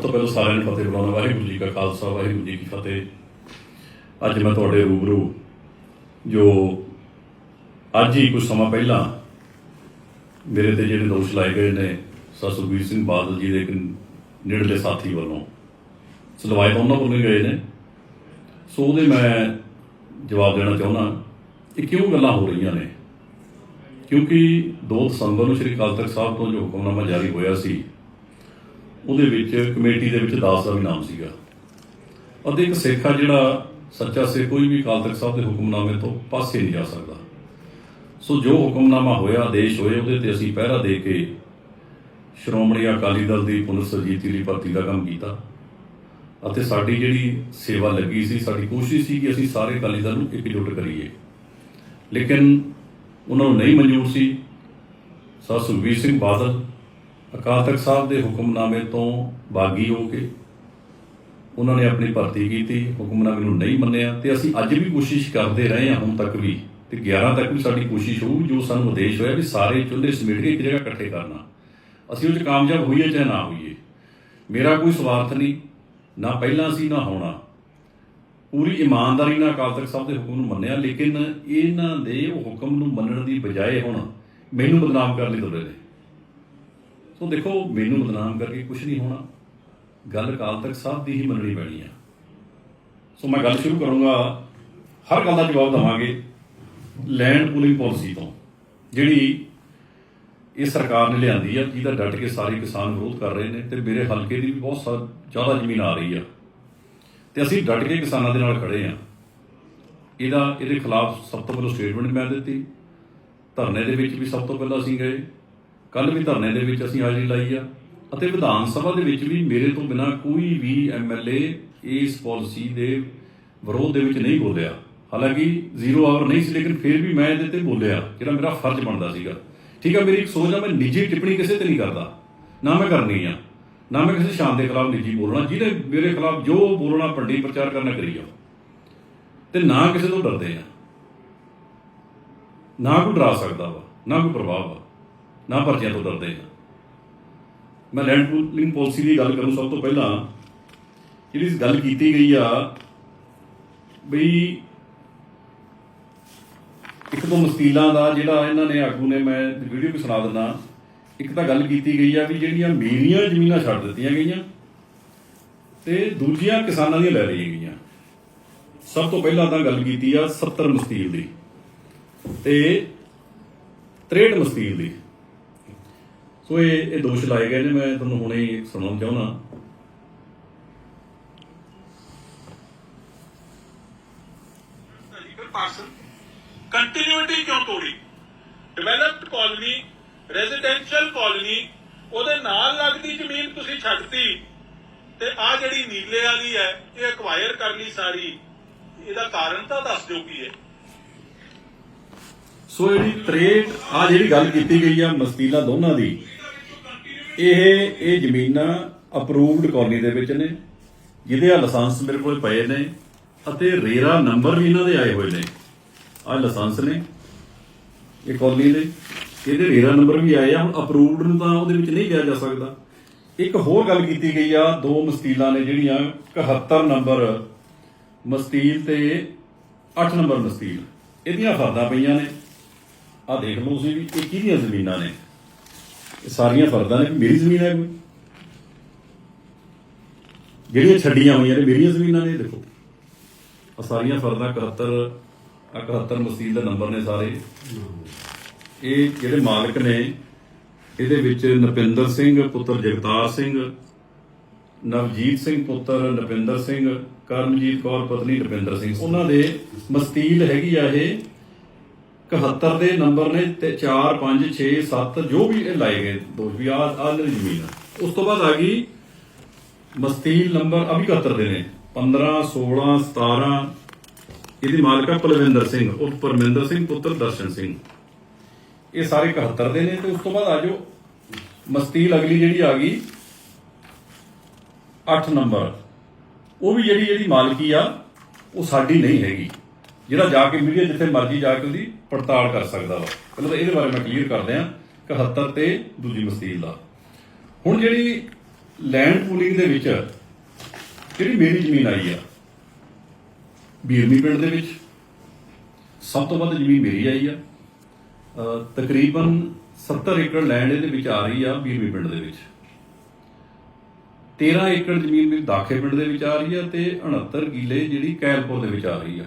ਸਭ ਤੋਂ ਪਹਿਲਾਂ ਸਾਰਿਆਂ ਨੂੰ ਫਤਿਹ ਬੁਲਾਉਣਾ ਵਾਹਿਗੁਰੂ ਜੀ ਕਾ ਖਾਲਸਾ, ਵਾਹਿਗੁਰੂ ਜੀ ਕੀ ਫਤਿਹ। ਅੱਜ ਮੈਂ ਤੁਹਾਡੇ ਰੂਬਰੂ ਜੋ ਅੱਜ ਹੀ ਕੁਝ ਸਮਾਂ ਪਹਿਲਾਂ ਮੇਰੇ ਤੇ ਜਿਹੜੇ ਦੋਸ਼ ਲਾਏ ਗਏ ਨੇ ਸਰ ਸੁਖਬੀਰ ਸਿੰਘ ਬਾਦਲ ਜੀ ਦੇ ਇੱਕ ਨੇੜਲੇ ਸਾਥੀ ਵੱਲੋਂ। ਸਲਵਾਏ ਤਾਂ ਉਹਨਾਂ ਵੱਲੋਂ ਗਏ ਨੇ। ਸੋ ਉਹਦੇ ਮੈਂ ਜਵਾਬ ਦੇਣਾ ਚਾਹੁੰਦਾ ਕਿ ਕਿਉਂ ਗੱਲਾਂ ਹੋ ਰਹੀਆਂ ਨੇ? ਕਿਉਂਕਿ 2 ਦਸੰਬਰ ਨੂੰ ਸ੍ਰੀ ਅਕਾਲ ਤਖਤ ਸਾਹਿਬ ਤੋਂ ਜੋ ਹੁਕਮਨਾਮਾ ਜਾਰੀ ਹੋਇਆ ਸੀ ਉਹਦੇ ਵਿੱਚ, ਕਮੇਟੀ ਦੇ ਵਿੱਚ ਦਾਸ ਦਾ ਵੀ ਨਾਮ ਸੀਗਾ। ਅਤੇ ਇੱਕ ਸਿੱਖ ਆ ਜਿਹੜਾ ਸੱਚਾ ਸਿੱਖ ਕੋਈ ਵੀ ਅਕਾਲ ਤਖਤ ਸਾਹਿਬ ਦੇ ਹੁਕਮਨਾਮੇ ਤੋਂ ਪਾਸੇ ਨਹੀਂ ਜਾ ਸਕਦਾ। ਸੋ ਜੋ ਹੁਕਮਨਾਮਾ ਹੋਇਆ ਆਦੇਸ਼ ਹੋਏ, ਉਹਦੇ ਤੇ ਅਸੀਂ ਪਹਿਰਾ ਦੇ ਕੇ ਸ਼੍ਰੋਮਣੀ ਅਕਾਲੀ ਦਲ ਦੀ ਪੁਨਰ ਸਰਜੀਤੀ ਲਈ ਭਰਤੀ ਦਾ ਕੰਮ ਕੀਤਾ। ਅਤੇ ਸਾਡੀ ਜਿਹੜੀ ਸੇਵਾ ਲੱਗੀ ਸੀ, ਸਾਡੀ ਕੋਸ਼ਿਸ਼ ਸੀ ਕਿ ਅਸੀਂ ਸਾਰੇ ਅਕਾਲੀ ਦਲ ਨੂੰ ਇਕਜੁੱਟ ਕਰੀਏ। ਲੇਕਿਨ ਉਹਨਾਂ ਨੂੰ ਨਹੀਂ ਮਨਜ਼ੂਰ ਸੀ। ਸਰ ਸੁਖਬੀਰ ਸਿੰਘ ਬਾਦਲ ਅਕਾਲ ਤਖਤ ਸਾਹਿਬ ਦੇ ਹੁਕਮਨਾਮੇ ਤੋਂ ਬਾਗੀ ਹੋ ਕੇ ਉਹਨਾਂ ਨੇ ਆਪਣੀ ਭਰਤੀ ਕੀਤੀ, ਹੁਕਮਨਾਮੇ ਨੂੰ ਨਹੀਂ ਮੰਨਿਆ ਤੇ ਅਸੀਂ ਅੱਜ ਵੀ ਕੋਸ਼ਿਸ਼ ਕਰਦੇ ਰਹੇ ਹਾਂ, ਹੁਣ ਤੱਕ ਵੀ। ਤੇ 11 ਤੱਕ ਵੀ ਸਾਡੀ ਕੋਸ਼ਿਸ਼ ਹੋਊ, ਜੋ ਸਾਨੂੰ ਉਦੇਸ਼ ਹੋਇਆ ਵੀ ਸਾਰੇ ਚੁੱਲ੍ਹੇ ਸਮੇਟ ਕੇ ਇੱਕ ਜਗ੍ਹਾ ਇਕੱਠੇ ਕਰਨਾ। ਅਸੀਂ ਉਹ 'ਚ ਕਾਮਯਾਬ ਹੋਈਏ ਚਾਹੇ ਨਾ ਹੋਈਏ। ਮੇਰਾ ਕੋਈ ਸਵਾਰਥ ਨਹੀਂ, ਨਾ ਪਹਿਲਾਂ ਸੀ, ਨਾ ਹੋਣਾ। ਪੂਰੀ ਇਮਾਨਦਾਰੀ ਨਾਲ ਅਕਾਲ ਤਖਤ ਸਾਹਿਬ ਦੇ ਹੁਕਮ ਨੂੰ ਮੰਨਿਆ, ਲੇਕਿਨ ਇਹਨਾਂ ਦੇ ਉਹ ਹੁਕਮ ਨੂੰ ਮੰਨਣ ਦੀ ਬਜਾਏ ਹੁਣ ਮੈਨੂੰ ਬਦਨਾਮ ਕਰਨ ਲਈ ਤੁਰੇ ਨੇ। ਸੋ ਦੇਖੋ, ਮੈਨੂੰ ਬਦਨਾਮ ਕਰਕੇ ਕੁਝ ਨਹੀਂ ਹੋਣਾ। ਗੱਲ ਅਕਾਲ ਤਖਤ ਸਾਹਿਬ ਦੀ ਹੀ ਮੰਨਣੀ ਪੈਣੀ ਆ। ਸੋ ਮੈਂ ਗੱਲ ਸ਼ੁਰੂ ਕਰੂੰਗਾ। ਹਰ ਗੱਲ ਦਾ ਜਵਾਬ ਦਵਾਂਗੇ ਲੈਂਡ ਪੂਲਿੰਗ ਪਾਲਿਸੀ ਤੋਂ, ਜਿਹੜੀ ਇਹ ਸਰਕਾਰ ਨੇ ਲਿਆਂਦੀ ਆ, ਜਿਹਦਾ ਡਟ ਕੇ ਸਾਰੇ ਕਿਸਾਨ ਵਿਰੋਧ ਕਰ ਰਹੇ ਨੇ ਤੇ ਮੇਰੇ ਹਲਕੇ ਦੀ ਵੀ ਬਹੁਤ ਸਾ- ਜ਼ਿਆਦਾ ਜ਼ਮੀਨ ਆ ਰਹੀ ਆ। ਤੇ ਅਸੀਂ ਡਟ ਕੇ ਕਿਸਾਨਾਂ ਦੇ ਨਾਲ ਖੜੇ ਆ। ਇਹਦਾ, ਇਹਦੇ ਖਿਲਾਫ ਸਭ ਤੋਂ ਪਹਿਲਾਂ ਸਟੇਟਮੈਂਟ ਮੈਂ ਦਿੱਤੀ। ਧਰਨੇ ਦੇ ਵਿੱਚ ਵੀ ਸਭ ਤੋਂ ਪਹਿਲਾਂ ਅਸੀਂ ਗਏ। ਕੱਲ ਵੀ ਧਰਨੇ ਦੇ ਵਿੱਚ ਅਸੀਂ ਹਾਜ਼ਰੀ ਲਾਈ ਆ ਅਤੇ ਵਿਧਾਨ ਸਭਾ ਦੇ ਵਿੱਚ ਵੀ ਮੇਰੇ ਤੋਂ ਬਿਨਾ ਕੋਈ ਵੀ ਐਮਐਲਏ ਇਸ ਪਾਲਿਸੀ ਦੇ ਵਿਰੋਧ ਦੇ ਵਿੱਚ ਨਹੀਂ ਬੋਲਿਆ। ਹਾਲਾਂਕਿ ਜ਼ੀਰੋ ਆਵਰ ਨਹੀਂ ਸੀ, ਲੇਕਿਨ ਫਿਰ ਵੀ ਮੈਂ ਇਹਦੇ ਤੇ ਬੋਲਿਆ, ਜਿਹੜਾ ਮੇਰਾ ਫਰਜ਼ ਬਣਦਾ ਸੀਗਾ। ਠੀਕ ਆ, ਮੇਰੀ ਇੱਕ ਸੋਚ ਆ, ਮੈਂ ਨਿੱਜੀ ਟਿੱਪਣੀ ਕਿਸੇ ਤੇ ਨਹੀਂ ਕਰਦਾ। ਨਾ ਮੈਂ ਕਰਨੀ ਆ, ਨਾ ਮੈਂ ਕਿਸੇ ਸ਼ਾਨ ਦੇ ਖਿਲਾਫ ਨਿੱਜੀ ਬੋਲਣਾ, ਜਿਹਦੇ ਮੇਰੇ ਖਿਲਾਫ ਜੋ ਬੋਲਣਾ ਪੰਡੀ ਪ੍ਰਚਾਰ ਕਰਨਾ ਕਰੀ ਜਾਓ। ਤੇ ਨਾ ਕਿਸੇ ਤੋਂ ਡਰਦੇ ਆ। ਨਾ ਕੋਈ ਡਰਾ ਸਕਦਾ ਵਾ, ਨਾ ਕੋਈ ਪ੍ਰਭਾਵ ਆ ਨਾ ਪਰਚਿਆਂ ਤੋਂ ਡਰਦੇ। ਆ ਮੈਂ ਲੈਂਡ ਪੂਲਿੰਗ ਪਾਲਿਸੀ ਦੀ ਗੱਲ ਕਰੂੰ ਸਭ ਤੋਂ ਪਹਿਲਾਂ। ਜਿਹੜੀ ਗੱਲ ਕੀਤੀ ਗਈ ਆ, ਬਈ ਇੱਕ ਦੋ ਮਸਤੀਲਾਂ ਦਾ ਜਿਹੜਾ ਇਹਨਾਂ ਨੇ ਆਗੂ ਨੇ ਮੈਂ ਵੀਡੀਓ ਵੀ ਸੁਣਾ ਦਿੰਦਾ, ਇੱਕ ਤਾਂ ਗੱਲ ਕੀਤੀ ਗਈ ਆ ਵੀ ਜਿਹੜੀਆਂ ਮੇਰੀਆਂ ਜ਼ਮੀਨਾਂ ਛੱਡ ਦਿੱਤੀਆਂ ਗਈਆਂ ਤੇ ਦੂਜੀਆਂ ਕਿਸਾਨਾਂ ਦੀਆਂ ਲੈ ਲਈਆਂ ਗਈਆਂ। ਸਭ ਤੋਂ ਪਹਿਲਾਂ ਤਾਂ ਗੱਲ ਕੀਤੀ ਆ 70 ਮਸਤੀਲ ਦੀ ਤੇ 63 ਮਸਤੀਲ ਦੀ। ਸੋ ਇਹ ਇਹ ਦੋਸ਼ ਲਾਏ ਗਏ ਨੇ ਮੈਂ ਤੁਹਾਨੂੰ ਹੁਣੇ ਹੀ ਸੁਣਾਉਣਾ ਚਾਹੁੰਦਾ। ਕੰਟੀਨਿਊਟੀ ਕਿਉਂ ਤੋੜੀ? ਡਿਵੈਲਪਡ ਕਾਲੋਨੀ ਰੈਜ਼ੀਡੈਂਸ਼ੀਅਲ ਕਾਲੋਨੀ ਉਹਦੇ ਨਾਲ ਲੱਗਦੀ ਜ਼ਮੀਨ ਤੁਸੀਂ ਛੱਡਤੀ। ਤੇ ਆ ਜਿਹੜੀ ਨੀਲੇ ਵਾਲੀ ਹੈ ਇਹ ਐਕਵਾਇਰ ਕਰ ਲਈ ਸਾਰੀ। ਇਹਦਾ ਕਾਰਨ ਤਾਂ ਦੱਸ ਦਿਓ ਕੀ ਹੈ। ਸੋ ਜਿਹੜੀ 63 ਆ ਜਿਹੜੀ ਗੱਲ ਕੀਤੀ ਗਈ ਆ ਮਸਤੀਲਾ ਦੋਨਾਂ ਦੀ ਇਹ ਇਹ ਜ਼ਮੀਨਾਂ ਅਪਰੂਵਡ ਕਾਲੋਨੀ ਦੇ ਵਿੱਚ ਨੇ, ਜਿਹਦੇ ਆ ਲਾਇਸੈਂਸ ਮੇਰੇ ਕੋਲ ਪਏ ਨੇ ਅਤੇ ਰੇਰਾ ਨੰਬਰ ਵੀ ਇਹਨਾਂ ਦੇ ਆਏ ਹੋਏ ਨੇ। ਆ ਲਾਇਸੈਂਸ ਨੇ, ਇਹ ਕਾਲੋਨੀ ਦੇ। ਇਹਦੇ ਰੇਰਾ ਨੰਬਰ ਵੀ ਆਏ ਆ, ਹੁਣ ਅਪਰੂਵਡ ਨੂੰ ਤਾਂ ਉਹਦੇ ਵਿੱਚ ਨਹੀਂ ਲਿਆ ਜਾ ਸਕਦਾ। ਇੱਕ ਹੋਰ ਗੱਲ ਕੀਤੀ ਗਈ ਆ, ਦੋ ਮਸਤੀਲਾਂ ਨੇ ਜਿਹੜੀਆਂ 71 ਨੰਬਰ ਮਸਤੀਲ ਤੇ 8 ਨੰਬਰ ਮਸਤੀਲ। ਇਹਦੀਆਂ ਫਰਦਾਂ ਪਈਆਂ ਨੇ। ਆ ਦੇਖ ਲਓ ਤੁਸੀਂ ਵੀ, ਇਹ ਕਿਹਦੀਆਂ ਜ਼ਮੀਨਾਂ ਨੇ? ਇਹ ਸਾਰੀਆਂ ਫਰਦਾਂ ਨੇ, ਮੇਰੀ ਜ਼ਮੀਨ ਹੈ ਕੋਈ? ਜਿਹੜੀਆਂ ਛੱਡੀਆਂ ਹੋਈਆਂ ਨੇ, ਮੇਰੀਆਂ ਜ਼ਮੀਨਾਂ ਨੇ ਦੇਖੋ। ਆ ਸਾਰੀਆਂ ਫਰਦਾਂ 71 ਆ 71 ਮਸਜਿਦ ਦਾ ਨੰਬਰ ਨੇ ਸਾਰੇ। ਇਹ ਜਿਹੜੇ ਮਾਲਕ ਨੇ, ਇਹਦੇ ਵਿੱਚ ਨਪਿੰਦਰ ਸਿੰਘ, ਪੁੱਤਰ ਜਗਤਾਰ ਸਿੰਘ, ਨਵਜੀਤ ਸਿੰਘ ਪੁੱਤਰ ਨਪਿੰਦਰ ਸਿੰਘ, ਕਰਮਜੀਤ ਕੌਰ, ਪਤਨੀ ਨਪਿੰਦਰ ਸਿੰਘ। ਉਹਨਾਂ ਦੇ ਮਸਤੀਲ ਹੈਗੀ ਆ ਇਹ 71 ਦੇ ਨੰਬਰ ਨੇ ਤੇ 4 5 6 7 ਜੋ ਵੀ ਇਹ ਲਾਏ ਗਏ, ਦੋਸ਼ ਵੀ ਆ ਆ ਇਹਨਾਂ ਦੀ ਜ਼ਮੀਨ ਆ। ਉਸ ਤੋਂ ਬਾਅਦ ਆ ਗਈ ਮਸਤੀਲ ਨੰਬਰ ਅਭੀ 71 ਦੇ ਨੇ। 15 16 17 ਇਹਦੀ ਮਾਲਕਾ ਪਲਵਿੰਦਰ ਸਿੰਘ ਉਰਫ ਪਰਮਿੰਦਰ ਸਿੰਘ, ਪੁੱਤਰ ਦਰਸ਼ਨ ਸਿੰਘ। ਇਹ ਸਾਰੇ 71 ਦੇ ਨੇ ਤੇ ਉਸ ਤੋਂ ਬਾਅਦ ਆ ਜਾਓ ਮਸਤੀਲ ਅਗਲੀ ਜਿਹੜੀ ਆ ਗਈ 8 ਨੰਬਰ। ਉਹ ਵੀ ਜਿਹੜੀ ਜਿਹੜੀ ਮਾਲਕੀ ਆ, ਉਹ ਸਾਡੀ ਨਹੀਂ ਹੈਗੀ। ਜਿਹੜਾ ਜਾ ਕੇ ਮੀਡੀਆ ਜਿੱਥੇ ਮਰਜ਼ੀ ਜਾ ਕੇ ਉਹਦੀ ਪੜਤਾਲ ਕਰ ਸਕਦਾ ਵਾ। ਮਤਲਬ ਤਾਂ ਇਹਦੇ ਬਾਰੇ ਮੈਂ ਕਲੀਅਰ ਕਰਦੇ ਆ 71 ਤੇ ਦੂਜੀ ਮਸਤੀਲ ਦਾ। ਹੁਣ ਜਿਹੜੀ ਲੈਂਡ ਪੂਲਿੰਗ ਦੇ ਵਿੱਚ ਜਿਹੜੀ ਮੇਰੀ ਜ਼ਮੀਨ ਆਈ ਆ? ਬੀਰਮੀ ਪਿੰਡ ਦੇ ਵਿੱਚ। ਸਭ ਤੋਂ ਵੱਧ ਜ਼ਮੀਨ ਮੇਰੀ ਆਈ ਆ। ਤਕਰੀਬਨ 70 ਏਕੜ ਲੈਂਡ ਇਹਦੇ ਵਿੱਚ ਆ ਰਹੀ ਆ ਬੀਰਮੀ ਪਿੰਡ ਦੇ ਵਿੱਚ। 13 ਏਕੜ ਜ਼ਮੀਨ ਮੇਰੀ ਦਾਖੇ ਪਿੰਡ ਦੇ ਵਿੱਚ ਆ ਰਹੀ ਆ ਤੇ 69 ਕਿੱਲੇ ਜਿਹੜੀ ਕੈਲਪੁਰ ਦੇ ਵਿੱਚ ਆ ਰਹੀ ਆ।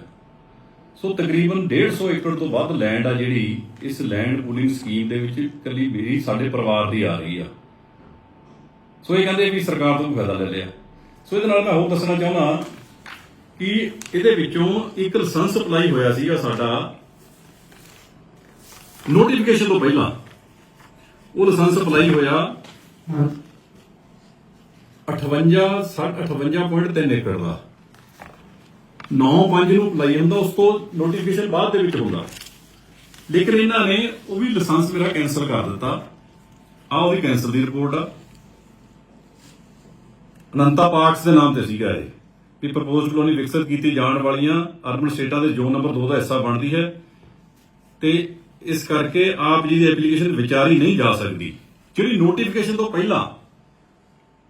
ਸੋ ਤਕਰੀਬਨ 150 ਏਕੜ ਤੋਂ ਵੱਧ ਲੈਂਡ ਆ ਜਿਹੜੀ ਇਸ ਲੈਂਡ ਪੂਲਿੰਗ ਸਕੀਮ ਦੇ ਵਿੱਚ ਇਕੱਲੀ ਮੇਰੀ ਸਾਡੇ ਪਰਿਵਾਰ ਦੀ ਆ ਰਹੀ ਆ। ਸੋ ਇਹ ਕਹਿੰਦੇ ਵੀ ਸਰਕਾਰ ਤੋਂ ਫਾਇਦਾ ਲੈ ਲਿਆ। ਸੋ ਇਹਦੇ ਨਾਲ ਮੈਂ ਹੋਰ ਦੱਸਣਾ ਚਾਹੁੰਦਾ ਕਿ ਇਹਦੇ ਵਿੱਚੋਂ ਇੱਕ ਲਾਇਸੈਂਸ ਅਪਲਾਈ ਹੋਇਆ ਸੀਗਾ ਸਾਡਾ। ਨੋਟੀਫਿਕੇਸ਼ਨ ਤੋਂ ਪਹਿਲਾਂ ਉਹ ਲਾਇਸੈਂਸ ਅਪਲਾਈ ਹੋਇਆ 58 58.3 ਏਕੜ ਦਾ। 9-5 ਨੂੰ ਅਪਲਾਈ ਹੁੰਦਾ ਉਸ ਤੋਂ ਨੋਟੀਫਿਕੇਸ਼ਨ ਬਾਅਦ ਦੇ ਵਿੱਚ ਹੁੰਦਾ। ਲੇਕਿਨ ਇਹਨਾਂ ਨੇ ਉਹ ਵੀ ਲਾਇਸੈਂਸ ਮੇਰਾ ਕੈਨਸਲ ਕਰ ਦਿੱਤਾ। ਆ ਉਹਦੀ ਕੈਂਸਲ ਦੀ ਰਿਪੋਰਟ ਆ। ਅਨੰਤਾ ਪਾਰਕਸ ਦੇ ਨਾਮ ਤੇ ਸੀਗਾ ਇਹ, ਵੀ ਪ੍ਰਪੋਜ਼ਡ ਕਲੋਨੀ ਵਿਕਸਿਤ ਕੀਤੀ ਜਾਣ ਵਾਲੀਆਂ ਅਰਬਨ ਸਟੇਟਾਂ ਦੇ ਜ਼ੋਨ ਨੰਬਰ 2 ਦਾ ਹਿੱਸਾ ਬਣਦੀ ਹੈ। ਤੇ ਇਸ ਕਰਕੇ ਆਪ ਜੀ ਦੀ ਐਪਲੀਕੇਸ਼ਨ ਵਿਚਾਰੀ ਨਹੀਂ ਜਾ ਸਕਦੀ। ਜਿਹੜੀ ਨੋਟੀਫਿਕੇਸ਼ਨ ਤੋਂ ਪਹਿਲਾਂ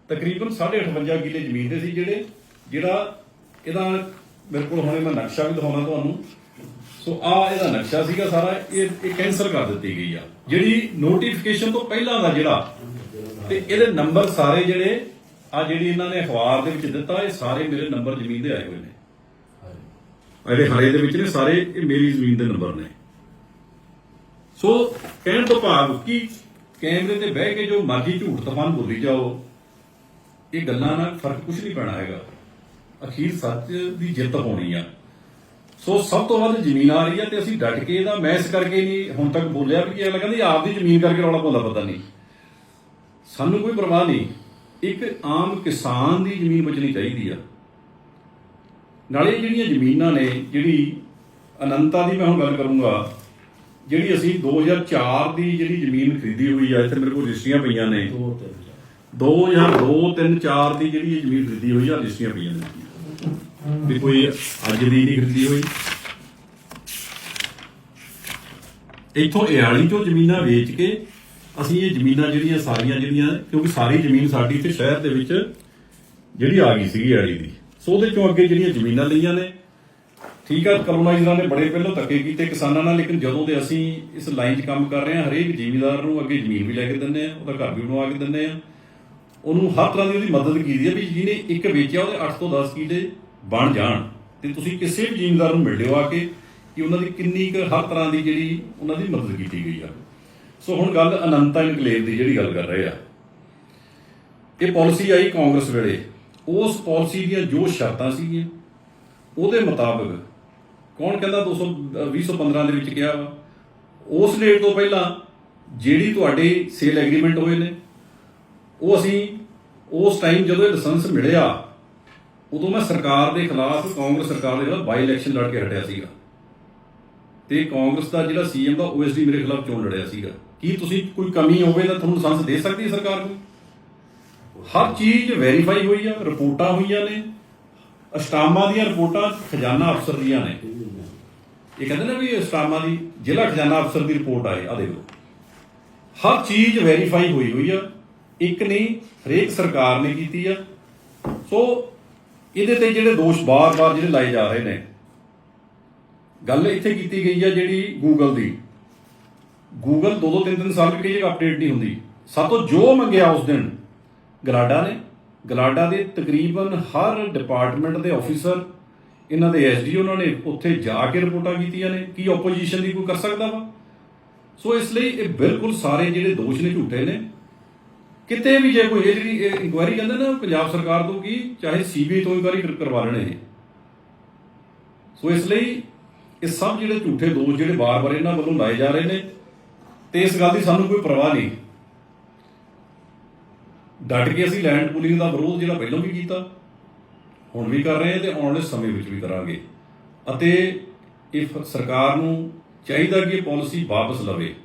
ਤਕਰੀਬਨ 58 ਕਿੱਲੇ ਜ਼ਮੀਨ ਦੇ ਸੀ ਜਿਹੜੇ, ਜਿਹੜਾ ਇਹਦਾ ਮੇਰੇ ਕੋਲ ਹੁਣੇ ਮੈਂ ਨਕਸ਼ਾ ਵੀ ਦਿਖਾਉਣਾ ਤੁਹਾਨੂੰ। ਸੋ ਆ ਇਹਦਾ ਨਕਸ਼ਾ ਸੀਗਾ ਸਾਰਾ। ਇਹ ਇਹ ਕੈਂਸਲ ਕਰ ਦਿੱਤੀ ਗਈ ਆ। ਜਿਹੜੀ ਨੋਟੀਫਿਕੇਸ਼ਨ ਤੋਂ ਪਹਿਲਾਂ ਦਾ ਜਿਹੜਾ, ਤੇ ਇਹਦੇ ਨੰਬਰ ਸਾਰੇ ਜਿਹੜੇ ਆ ਜਿਹੜੀ ਇਹਨਾਂ ਨੇ ਅਖਬਾਰ ਦੇ ਵਿੱਚ ਦਿੱਤਾ, ਇਹ ਸਾਰੇ ਮੇਰੇ ਨੰਬਰ ਜ਼ਮੀਨ ਦੇ ਆਏ ਹੋਏ ਨੇ। ਇਹਦੇ ਹਰੇ ਦੇ ਵਿੱਚ ਨੇ ਸਾਰੇ, ਇਹ ਮੇਰੀ ਜ਼ਮੀਨ ਦੇ ਨੰਬਰ ਨੇ। ਸੋ ਕਹਿਣ ਤੋਂ ਭਾਵ ਕਿ ਕੈਮਰੇ ਤੇ ਬਹਿ ਕੇ ਜੋ ਮਰਜ਼ੀ ਝੂਠ ਤਫਾਨ ਬੋਲੀ ਜਾਓ, ਇਹ ਗੱਲਾਂ ਨਾਲ ਫ਼ਰਕ ਕੁਝ ਨਹੀਂ ਪੈਣਾ ਹੈਗਾ। ਅਖੀਰ ਸੱਚ ਦੀ ਜਿੱਤ ਹੋਣੀ ਆ। ਸੋ ਸਭ ਤੋਂ ਵੱਧ ਜ਼ਮੀਨ ਆ ਰਹੀ ਆ ਤੇ ਅਸੀਂ ਡਟ ਕੇ ਇਹਦਾ ਮੈਂ ਇਸ ਕਰਕੇ ਨਹੀਂ ਹੁਣ ਤੱਕ ਬੋਲਿਆ ਵੀ ਅਗਲਾ ਕਹਿੰਦਾ ਆਪ ਦੀ ਜ਼ਮੀਨ ਕਰਕੇ ਰੌਲਾ ਪਾਉਂਦਾ ਪਤਾ ਨਹੀਂ। ਸਾਨੂੰ ਕੋਈ ਪਰਵਾਹ ਨਹੀਂ। ਇੱਕ ਆਮ ਕਿਸਾਨ ਦੀ ਜ਼ਮੀਨ ਬਚਣੀ ਚਾਹੀਦੀ ਆ। ਨਾਲੇ ਜਿਹੜੀਆਂ ਜ਼ਮੀਨਾਂ ਨੇ ਜਿਹੜੀ ਅਨੰਤਾ ਦੀ ਮੈਂ ਹੁਣ ਗੱਲ ਕਰੂੰਗਾ ਜਿਹੜੀ ਅਸੀਂ 2004 ਦੀ ਜਿਹੜੀ ਜ਼ਮੀਨ ਖਰੀਦੀ ਹੋਈ ਆ ਇੱਥੇ ਮੇਰੇ ਕੋਲ ਰਜਿਸਟਰੀਆਂ ਪਈਆਂ ਨੇ। 2002 3 4 ਦੀ ਜਿਹੜੀ ਇਹ ਜ਼ਮੀਨ ਖਰੀਦੀ ਹੋਈ ਆ ਰਜਿਸਟਰੀਆਂ ਪਈਆਂ ਨੇ। ਵੀ ਕੋਈ ਅੱਜ ਦੀ ਨਹੀਂ ਖਰੀਦੀ ਹੋਈ। ਇੱਥੋਂ ਇਆਲੀ ਤੋਂ ਜ਼ਮੀਨਾਂ ਵੇਚ ਕੇ ਅਸੀਂ ਇਹ ਜ਼ਮੀਨਾਂ ਜਿਹੜੀਆਂ ਸਾਰੀਆਂ ਜਿਹੜੀਆਂ, ਕਿਉਂਕਿ ਸਾਰੀ ਜ਼ਮੀਨ ਸਾਡੀ ਤੇ ਸ਼ਹਿਰ ਦੇ ਵਿੱਚ ਜਿਹੜੀ ਆ ਗਈ ਸੀਗੀ ਇਆਲੀ ਦੀ। ਸੋ ਉਹਦੇ ਚੋਂ ਅੱਗੇ ਜਿਹੜੀਆਂ ਜ਼ਮੀਨਾਂ ਲਈਆਂ ਨੇ, ਠੀਕ ਆ ਕਲੋਨਾਈਜ਼ਰਾਂ ਨੇ ਬੜੇ ਪਹਿਲਾਂ ਧੱਕੇ ਕੀਤੇ ਕਿਸਾਨਾਂ ਨਾਲ, ਲੇਕਿਨ ਜਦੋਂ ਦੇ ਅਸੀਂ ਇਸ ਲਾਈਨ 'ਚ ਕੰਮ ਕਰ ਰਹੇ ਹਾਂ, ਹਰੇਕ ਜ਼ਿਮੀਂਦਾਰ ਨੂੰ ਅੱਗੇ ਜ਼ਮੀਨ ਵੀ ਲੈ ਕੇ ਦਿੰਦੇ ਆ ਉਹਦਾ ਘਰ ਵੀ ਬਣਵਾ ਕੇ ਦਿੰਦੇ ਆ ਉਹਨੂੰ ਹਰ ਤਰ੍ਹਾਂ ਦੀ ਉਹਦੀ ਮਦਦ ਕੀਤੀ ਹੈ ਵੀ ਜਿਹਨੇ ਇੱਕ ਵੇਚਿਆ ਉਹਦੇ 8 ਤੋਂ 10 ਕਿਲੇ ਬਣ ਜਾਣ। ਤੇ ਤੁਸੀਂ ਕਿਸੇ ਵੀ ਜ਼ਿਮੀਂਦਾਰ ਨੂੰ ਮਿਲ ਲਿਓ ਆ ਕੇ ਕਿ ਉਹਨਾਂ ਦੀ ਕਿੰਨੀ ਕੁ ਹਰ ਤਰ੍ਹਾਂ ਦੀ ਜਿਹੜੀ ਉਹਨਾਂ ਦੀ ਮਦਦ ਕੀਤੀ ਗਈ ਆ। ਸੋ ਹੁਣ ਗੱਲ ਅਨੰਤਾ ਇਨਕਲੇਵ ਦੀ ਜਿਹੜੀ ਗੱਲ ਕਰ ਰਹੇ ਆ। ਇਹ ਪਾਲਿਸੀ ਆਈ ਕਾਂਗਰਸ ਵੇਲੇ। ਉਸ ਪਾਲਿਸੀ ਦੀਆਂ ਜੋ ਸ਼ਰਤਾਂ ਸੀਗੀਆਂ, ਉਹਦੇ ਮੁਤਾਬਕ ਕੌਣ ਕਹਿੰਦਾ 200 ਅਹ 2015 ਦੇ ਵਿੱਚ ਕਿਹਾ ਵਾ? ਉਸ ਡੇਟ ਤੋਂ ਪਹਿਲਾਂ ਜਿਹੜੀ ਤੁਹਾਡੇ ਸੇਲ ਐਗਰੀਮੈਂਟ ਹੋਏ ਨੇ, ਉਹ ਅਸੀਂ ਉਸ ਟਾਈਮ ਜਦੋਂ ਇਹ ਲਾਇਸੈਂਸ ਮਿਲਿਆ, ਉਦੋਂ ਮੈਂ ਸਰਕਾਰ ਦੇ ਖਿਲਾਫ ਕਾਂਗਰਸ ਸਰਕਾਰ ਦੇ ਖਿਲਾਫ ਬਾਈ ਇਲੈਕਸ਼ਨ ਲੜ ਕੇ ਹਟਿਆ ਸੀਗਾ। ਤੇ ਕਾਂਗਰਸ ਦਾ ਜਿਹੜਾ ਸੀਐਮ ਦਾ ਓਐਸਡੀ ਮੇਰੇ ਖਿਲਾਫ ਚੋਣ ਲੜਿਆ ਸੀਗਾ? ਕੀ ਤੁਸੀਂ ਕੋਈ ਕਮੀ ਹੋਵੇ ਤਾਂ ਤੁਹਾਨੂੰ ਲਾਇਸੈਂਸ ਦੇ ਸਕਦੀ ਹੈ ਸਰਕਾਰ ਨੂੰ ਹਰ ਚੀਜ਼ ਵੈਰੀਫਾਈ ਹੋਈ ਆ, ਰਿਪੋਰਟਾਂ ਹੋਈਆਂ ਨੇ, ਅਸਟਾਮਾ ਦੀਆਂ ਰਿਪੋਰਟਾਂ ਖਜ਼ਾਨਾ ਅਫਸਰ ਦੀਆਂ ਨੇ। ਇਹ ਕਹਿੰਦੇ ਨੇ ਵੀ ਅਸਟਾਮਾ ਦੀ ਜ਼ਿਲ੍ਹਾ ਖਜ਼ਾਨਾ ਅਫਸਰ ਦੀ ਰਿਪੋਰਟ ਆਏ ਆ ਦੇਖੋ ਹਰ ਚੀਜ਼ ਵੈਰੀਫਾਈ ਹੋਈ ਹੋਈ ਆ ਇੱਕ ਨਹੀਂ, ਹਰੇਕ ਸਰਕਾਰ ਨੇ ਕੀਤੀ ਆ। ਸੋ ਇਹਦੇ ਤੇ ਜਿਹੜੇ ਦੋਸ਼ ਬਾਰ-ਬਾਰ ਜਿਹੜੇ ਲਾਏ ਜਾ ਰਹੇ ਨੇ, ਗੱਲ ਇੱਥੇ ਕੀਤੀ ਗਈ ਆ ਜਿਹੜੀ ਗੂਗਲ ਦੀ। ਗੂਗਲ ਦੋ ਦੋ ਤਿੰਨ ਤਿੰਨ ਸਾਲ ਵੀ ਜਗ੍ਹਾ ਅਪਡੇਟ ਨਹੀਂ ਹੁੰਦੀ। ਸਾਤੋਂ ਜੋ ਮੰਗਿਆ ਉਸ ਦਿਨ ਗਲਾਡਾ ਨੇ। ਗਲਾਡਾ ਦੇ ਤਕਰੀਬਨ ਹਰ ਡਿਪਾਰਟਮੈਂਟ ਦੇ ਆਫੀਸਰ ਇਹਨਾਂ ਦੇ ਐਸਡੀ ਉਹਨਾਂ ਨੇ ਉੱਥੇ ਜਾ ਕੇ ਰਿਪੋਰਟਾਂ ਕੀਤੀਆਂ ਨੇ। ਕੀ ਆਪੋਜੀਸ਼ਨ ਦੀ ਕੋਈ ਕਰ ਸਕਦਾ ਵਾ? ਸੋ ਇਸ ਲਈ ਇਹ ਬਿਲਕੁਲ ਸਾਰੇ ਜਿਹੜੇ ਦੋਸ਼ ਨੇ ਝੂਠੇ ਨੇ। ਕਿਤੇ ਵੀ ਜੇ ਕੋਈ ਇਹ ਜਿਹੜੀ ਇਨਕੁਆਇਰੀ ਕਹਿੰਦੇ ਨਾ, ਪੰਜਾਬ ਸਰਕਾਰ ਤੋਂ ਕੀ, ਚਾਹੇ ਸੀਬੀਆਈ ਤੋਂ ਇਨਕੁਆਇਰੀ ਕਰਵਾ ਲੈਣੇ ਨੇ ਸੋ ਇਸ ਲਈ ਇਹ ਸਭ ਜਿਹੜੇ ਝੂਠੇ ਦੋਸ਼ ਜਿਹੜੇ ਬਾਰ-ਬਾਰ ਇਹਨਾਂ ਵੱਲੋਂ ਲਾਏ ਜਾ ਰਹੇ ਨੇ, ਤੇ ਇਸ ਗੱਲ ਦੀ ਸਾਨੂੰ ਕੋਈ ਪਰਵਾਹ ਨਹੀਂ। ਡਟ ਕੇ ਅਸੀਂ ਲੈਂਡ ਪੂਲਿੰਗ ਦਾ ਵਿਰੋਧ ਜਿਹੜਾ ਪਹਿਲਾਂ ਵੀ ਕੀਤਾ, ਹੁਣ ਵੀ ਕਰ ਰਹੇ ਹਾਂ ਤੇ ਆਉਣ ਵਾਲੇ ਸਮੇਂ ਵਿੱਚ ਵੀ ਕਰਾਂਗੇ। ਅਤੇ ਇਹ ਫ- ਸਰਕਾਰ ਨੂੰ ਚਾਹੀਦਾ ਕਿ ਇਹ ਪਾਲਿਸੀ ਵਾਪਸ ਲਵੇ।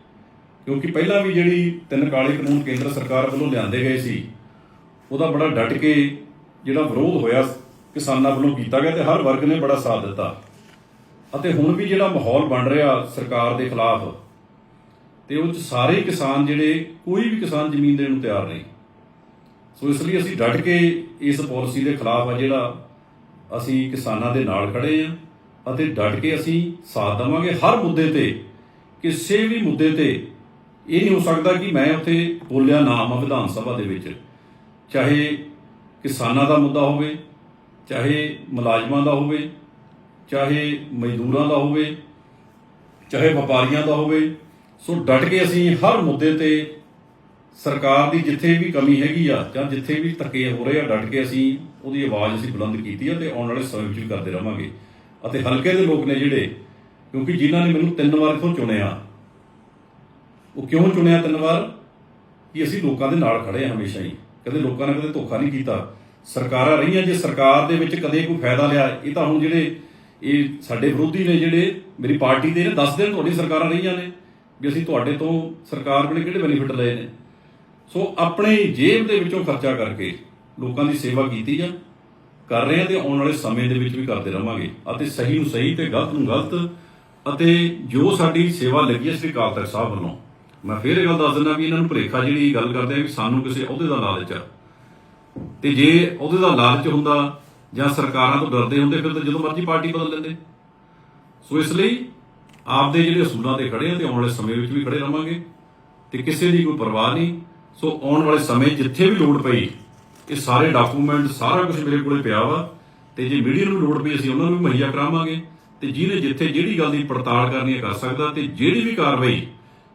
ਕਿਉਂਕਿ ਪਹਿਲਾਂ ਵੀ ਜਿਹੜੀ ਤਿੰਨ ਕਾਲੇ ਕਾਨੂੰਨ ਕੇਂਦਰ ਸਰਕਾਰ ਵੱਲੋਂ ਲਿਆਂਦੇ ਗਏ ਸੀ, ਉਹਦਾ ਬੜਾ ਡਟ ਕੇ ਜਿਹੜਾ ਵਿਰੋਧ ਹੋਇਆ ਕਿਸਾਨਾਂ ਵੱਲੋਂ ਕੀਤਾ ਗਿਆ ਤੇ ਹਰ ਵਰਗ ਨੇ ਬੜਾ ਸਾਥ ਦਿੱਤਾ। ਅਤੇ ਹੁਣ ਵੀ ਜਿਹੜਾ ਮਾਹੌਲ ਬਣ ਰਿਹਾ ਸਰਕਾਰ ਦੇ ਖਿਲਾਫ, ਤੇ ਉਹ ਚ ਸਾਰੇ ਕਿਸਾਨ ਜਿਹੜੇ, ਕੋਈ ਵੀ ਕਿਸਾਨ ਜ਼ਮੀਨ ਦੇਣ ਨੂੰ ਤਿਆਰ ਨਹੀਂ। ਸੋ ਇਸ ਲਈ ਅਸੀਂ ਡਟ ਕੇ ਇਸ ਪਾਲਿਸੀ ਦੇ ਖਿਲਾਫ ਆ ਜਿਹੜਾ ਅਸੀਂ ਕਿਸਾਨਾਂ ਦੇ ਨਾਲ ਖੜੇ ਆ ਅਤੇ ਡਟ ਕੇ ਅਸੀਂ ਸਾਥ ਦੇਵਾਂਗੇ ਹਰ ਮੁੱਦੇ ਤੇ, ਕਿਸੇ ਵੀ ਮੁੱਦੇ ਤੇ ਇਹ ਨਹੀਂ ਹੋ ਸਕਦਾ ਕਿ ਮੈਂ ਉੱਥੇ ਬੋਲਿਆ ਨਾ ਆਵਾਂ ਵਿਧਾਨ ਸਭਾ ਦੇ ਵਿੱਚ। ਚਾਹੇ ਕਿਸਾਨਾਂ ਦਾ ਮੁੱਦਾ ਹੋਵੇ, ਚਾਹੇ ਮੁਲਾਜ਼ਮਾਂ ਦਾ ਹੋਵੇ, ਚਾਹੇ ਮਜ਼ਦੂਰਾਂ ਦਾ ਹੋਵੇ, ਚਾਹੇ ਵਪਾਰੀਆਂ ਦਾ ਹੋਵੇ, ਸੋ ਡਟ ਕੇ ਅਸੀਂ ਹਰ ਮੁੱਦੇ ਤੇ ਸਰਕਾਰ ਦੀ ਜਿੱਥੇ ਵੀ ਕਮੀ ਹੈਗੀ ਆ ਜਾਂ ਜਿੱਥੇ ਵੀ ਧੱਕੇ ਹੋ ਰਹੇ ਆ, ਡਟ ਕੇ ਅਸੀਂ ਉਹਦੀ ਆਵਾਜ਼ ਅਸੀਂ ਬੁਲੰਦ ਕੀਤੀ ਆ ਤੇ ਆਉਣ ਵਾਲੇ ਸਮੇਂ ਵਿੱਚ ਵੀ ਕਰਦੇ ਰਵਾਂਗੇ। ਅਤੇ ਹਲਕੇ ਦੇ ਲੋਕ ਨੇ ਜਿਹੜੇ, ਕਿਉਂਕਿ ਜਿਨ੍ਹਾਂ ਨੇ ਮੈਨੂੰ ਤਿੰਨ ਵਾਰ ਇਥੋਂ ਚੁਣਿਆ ਉਹ ਕਿਉਂ ਚੁਣਿਆ ਤਿੰਨ ਵਾਰ? ਕਿ ਅਸੀਂ ਲੋਕਾਂ ਦੇ ਨਾਲ ਖੜੇ ਆ ਹਮੇਸ਼ਾ ਹੀ। ਕਦੇ ਲੋਕਾਂ ਨੇ ਕਦੇ ਧੋਖਾ ਨਹੀਂ ਕੀਤਾ। ਸਰਕਾਰਾਂ ਰਹੀਆਂ, ਜੇ ਸਰਕਾਰ ਦੇ ਵਿੱਚ ਕਦੇ ਕੋਈ ਫਾਇਦਾ ਲਿਆ, ਇਹ ਤਾਂ ਹੁਣ ਜਿਹੜੇ ਇਹ ਸਾਡੇ ਵਿਰੋਧੀ ਨੇ ਜਿਹੜੇ ਮੇਰੀ ਪਾਰਟੀ ਦੇ ਨੇ ਦੱਸਦੇ ਦਿਨ ਤੁਹਾਡੀ ਸਰਕਾਰਾਂ ਰਹੀਆਂ ਨੇ, ਵੀ ਅਸੀਂ ਤੁਹਾਡੇ ਤੋਂ ਸਰਕਾਰ ਵੇਲੇ ਕਿਹੜੇ ਬੈਨੀਫਿਟ ਲਏ ਨੇ? ਸੋ ਆਪਣੇ ਜੇਬ ਦੇ ਵਿੱਚੋਂ ਖਰਚਾ ਕਰਕੇ ਲੋਕਾਂ ਦੀ ਸੇਵਾ ਕੀਤੀ ਆ ਕਰ ਰਹੇ ਆ ਤੇ ਆਉਣ ਵਾਲੇ ਸਮੇਂ ਦੇ ਵਿੱਚ ਵੀ ਕਰਦੇ ਰਵਾਂਗੇ। ਅਤੇ ਸਹੀ ਨੂੰ ਸਹੀ ਤੇ ਗਲਤ ਨੂੰ ਗਲਤ ਅਤੇ ਜੋ ਸਾਡੀ ਸੇਵਾ ਲੱਗੀ ਹੈ, ਸ੍ਰੀ ਅਕਾਲ ਤਖਤ ਸਾਹਿਬ ਵੱਲੋਂ। ਮੈਂ ਫੇਰ ਇਹ ਗੱਲ ਦੱਸ ਦਿੰਦਾ ਵੀ ਇਹਨਾਂ ਨੂੰ ਭੁਲੇਖਾ ਜਿਹੜੀ ਗੱਲ ਕਰਦੇ ਆ ਵੀ ਸਾਨੂੰ ਕਿਸੇ ਅਹੁਦੇ ਦਾ ਲਾਲਚ ਆ। ਤੇ ਜੇ ਅਹੁਦੇ ਦਾ ਲਾਲਚ ਹੁੰਦਾ ਜਾਂ ਸਰਕਾਰਾਂ ਤੋਂ ਡਰਦੇ ਹੁੰਦੇ, ਫਿਰ ਤਾਂ ਜਦੋਂ ਮਰਜ਼ੀ ਪਾਰਟੀ ਬਦਲ ਲੈਂਦੇ। ਸੋ ਇਸ ਲਈ ਆਪਦੇ ਜਿਹੜੇ ਅਸੂਲਾਂ ਤੇ ਖੜੇ ਆ ਤੇ ਆਉਣ ਵਾਲੇ ਸਮੇਂ ਵਿੱਚ ਵੀ ਖੜੇ ਰਵਾਂਗੇ। ਤੇ ਕਿਸੇ ਦੀ ਕੋਈ ਪਰਵਾਹ ਨਹੀਂ। ਸੋ ਆਉਣ ਵਾਲੇ ਸਮੇਂ ਜਿੱਥੇ ਵੀ ਲੋੜ ਪਈ, ਇਹ ਸਾਰੇ ਡਾਕੂਮੈਂਟ, ਸਾਰਾ ਕੁਝ ਮੇਰੇ ਕੋਲੇ ਪਿਆ ਵਾ। ਤੇ ਜੇ ਮੀਡੀਆ ਨੂੰ ਲੋੜ ਪਈ, ਅਸੀਂ ਉਹਨਾਂ ਨੂੰ ਵੀ ਮੁਹੱਈਆ ਕਰਾਵਾਂਗੇ। ਤੇ ਜਿਹਨੇ ਜਿੱਥੇ ਜਿਹੜੀ ਗੱਲ ਦੀ ਪੜਤਾਲ ਕਰਨੀ ਹੈ ਕਰ ਸਕਦਾ, ਤੇ ਜਿਹੜੀ ਵੀ ਕਾਰਵਾਈ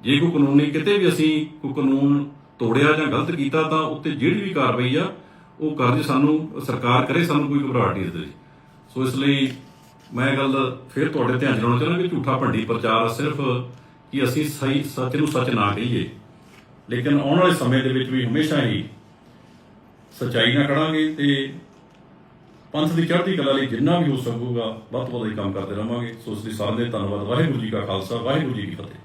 ਜੇ ਕੋਈ ਕਾਨੂੰਨੀ ਕਿਤੇ ਵੀ ਅਸੀਂ ਕੋਈ ਕਾਨੂੰਨ ਤੋੜਿਆ ਜਾਂ ਗਲਤ ਕੀਤਾ ਤਾਂ ਉੱਤੇ ਜਿਹੜੀ ਵੀ ਕਾਰਵਾਈ ਆ, ਉਹ ਕਰਜ਼ ਸਾਨੂੰ, ਸਰਕਾਰ ਕਰੇ, ਸਾਨੂੰ ਕੋਈ ਘਬਰਾਹਟ ਨਹੀਂ ਇਸ ਸੋ ਇਸ ਲਈ ਮੈਂ ਇਹ ਗੱਲ ਫਿਰ ਤੁਹਾਡੇ ਧਿਆਨ 'ਚ ਚਾਹੁੰਦਾ ਕਿ ਝੂਠਾ ਭੰਡੀ ਪ੍ਰਚਾਰ ਸਿਰਫ ਕਿ ਅਸੀਂ ਸਹੀ, ਸੱਚ ਨੂੰ ਸੱਚ ਨਾ ਕਹੀਏ। ਲੇਕਿਨ ਆਉਣ ਵਾਲੇ ਸਮੇਂ ਦੇ ਵਿੱਚ ਵੀ ਹਮੇਸ਼ਾ ਹੀ ਸੱਚਾਈ ਨਾਲ ਖੜਾਂਗੇ ਤੇ ਪੰਥ ਦੀ ਚੜ੍ਹਦੀ ਕਲਾ ਲਈ ਜਿੰਨਾ ਵੀ ਹੋ ਸਕੂਗਾ, ਵੱਧ ਤੋਂ ਵੱਧ ਅਸੀਂ ਕੰਮ ਕਰਦੇ ਰਵਾਂਗੇ ਸੋ ਇਸ ਲਈ ਸਾਰਿਆਂ ਦੇ ਧੰਨਵਾਦ। ਵਾਹਿਗੁਰੂ ਜੀ ਕਾ ਖਾਲਸਾ, ਵਾਹਿਗੁਰੂ ਜੀ ਕੀ ਫਤਿਹ।